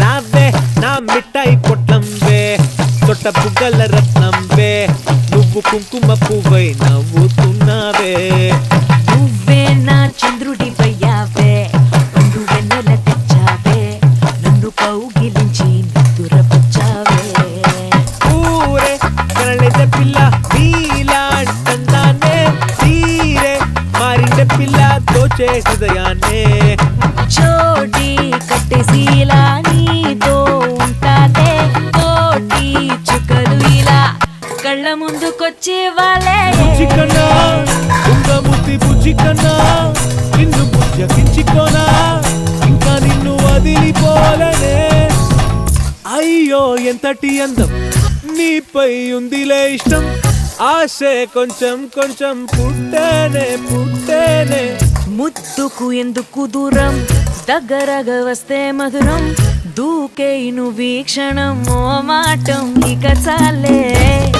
రావే నా మిఠాయి పొట్లంబే తొట్ట బుగ్గల రత్నంబే నువ్వు కుంకుమ పువ్వైనవు పిల్ల తోచే హృదయాన్నే. చోటి కట్టేసి ఇలా నీతో ఉంటాదే. తోటి చుక్కలు ఇలా కళ్ళ ముందుకొచ్చే వాళ్ళే. బుజ్జికన్నా ఉంగ ముద్ది బుజ్జికన్నా నిన్ను బుజ్జగించుకోనా ఇంకా నిన్ను వదిలిపోలనే. అయ్యో ఎంతటి అందం నీపై ఉందిలే ఇష్టం. ఆశే కొంచెం కొంచెం పుట్టేనే పుట్టేనే. ముత్తుకు ఎందుకు దూరం? దగ్గరగా వస్తే మధురం. దూకే వీక్షణం ఓ మాటం ఇక చాలే.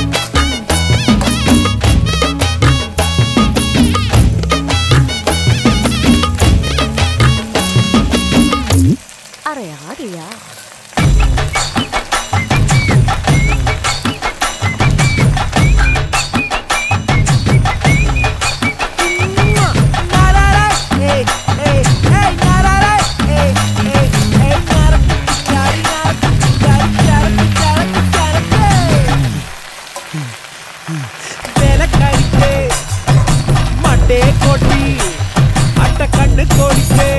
கண்ணு கோடிக்கே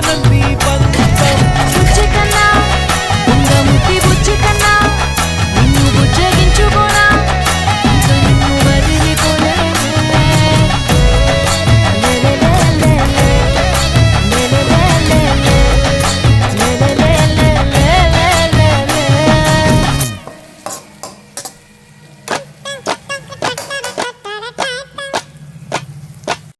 morning